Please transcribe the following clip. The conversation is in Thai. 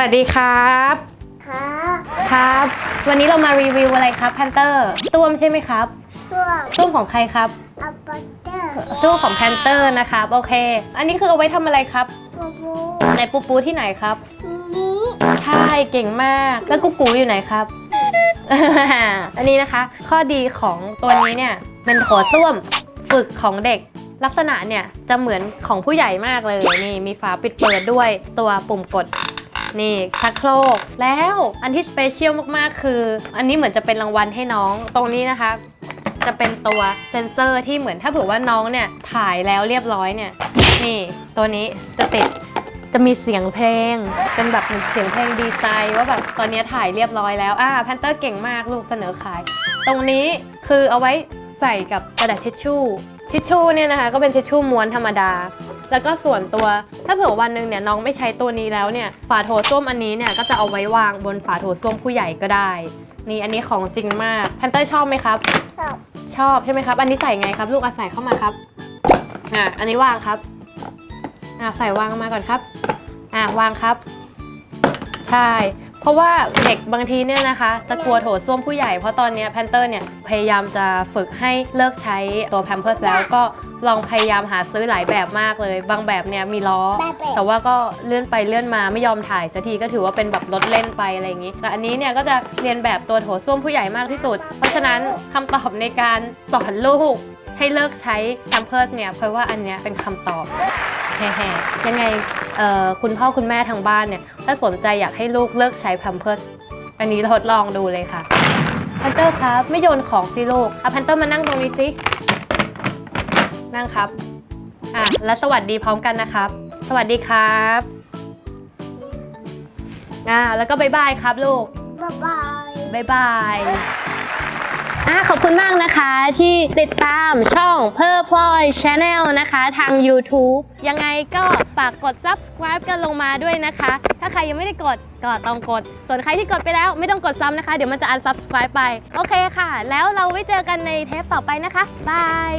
วัสดีครับ ครับครับ วันนี้เรามารีวิวอะไรครับแพนเตอร์ส้วมใช่ไหมครับช่วงส้วมของใครครับอัปเปอร์เตอร์ส้วมของแพนเตอร์นะครับโอเค อันนี้คือเอาไว้ทำอะไรครับปูปูในปูปูที่ไหนครับนี้ใช่เก่งมากแล้วกุ๊กกูอยู่ไหนครับ อันนี้นะคะ ข้อดีของตัวนี้เนี่ยเป็นโถส้วมฝึกของเด็กลักษณะเนี่ยจะเหมือนของผู้ใหญ่มากเลยนี่มีฝาปิดเปิดด้วยตัวปุ่มกด นี่ชักโครกแล้วอันที่สเปเชียลมากๆ คือ อันนี้เหมือนจะเป็นรางวัลให้น้องตรงนี้นะคะ จะเป็นตัวเซนเซอร์ที่เหมือนถ้าเผื่อว่าน้องเนี่ยถ่ายแล้วเรียบร้อยเนี่ยนี่ตัวนี้จะติดจะมีเสียงเพลง เป็นแบบเหมือนเสียงเพลงดีใจ ว่าแบบตอนนี้ถ่ายเรียบร้อยแล้วอ่าแพนเตอร์เก่งมากลูกเสนอขาย ตรงนี้คือเอาไว้ใส่กับกระดาษทิชชู่ทิชชู่เนี่ยนะคะก็เป็นทิชชู่ม้วนธรรมดา แล้วก็ส่วนตัว ถ้าเผื่อวันหนึ่งเนี่ยน้องไม่ใช้ตัวนี้แล้วเนี่ยฝาโถส้วมอันนี้เนี่ยก็จะเอาไว้วางบนฝาโถส้วมผู้ใหญ่ก็ได้ นี่อันนี้ของจริงมากแพนเตอร์ชอบไหมครับ ชอบชอบใช่ไหมครับ อันนี้ใส่ไงครับ ลูกอาศัยเข้ามาครับอะอันนี้วางครับอะใส่วางมาก่อนครับอะวางครับ ใช่ เพราะว่าเด็กบางทีเนี่ยนะคะ จะกลัวโถส้วมผู้ใหญ่เพราะตอนเนี้แพนเตอร์เนี่ยพยายามจะฝึกให้เลิกใช้ตัวแพมเพิร์สแล้วก็ลองพยายามหาซื้อหลายแบบมากเลย บางแบบเนี่ยมีล้อได้เป็ดแต่ว่าก็เลื่อนไปเลื่อนมาไม่ยอมถ่ายสักทีก็ถือว่าเป็นแบบรถเล่นไปอะไรอย่างนี้ แต่อันนี้เนี่ยก็จะเรียนแบบตัวโถส้วมผู้ใหญ่มากที่สุด เพราะฉะนั้นคำตอบในการสอนลูกให้เลิกใช้แ a มเพิร์สเนี่ยเพราะว่าอันเนี้ยเป็นคำตอบแฮ่ๆยังไงเอ่อ คุณพ่อคุณแม่ทางบ้านเนี่ยถ้าสนใจอยากให้ลูกเลิกใช้แ a มเพิร์สอันนี้ทดลองดูเลยค่ะแพนเตอร์ครับ ไม่โยนของสิลูกเอาแพนเตอร์มานั่งตรงนี้สินั่งครับอะแล้วสวัสดีพร้อมกันนะครับ สวัสดีครับอ่าแล้วก็บายบายครับลูกบ๊ายบายบายบาย อะขอบคุณมากนะคะที่ติดตามช่องเพอร์พลอยชาแนลนะคะทาง YouTube ยังไงก็ฝากกด subscribe กันลงมาด้วยนะคะ ถ้าใครยังไม่ได้กดก็ต้องกด ส่วนใครที่กดไปแล้วไม่ต้องกดซ้ำนะคะ เดี๋ยวมันจะ unsubscribe ไป โอเคค่ะ แล้วเราไว้เจอกันในเทปต่อไปนะคะบาย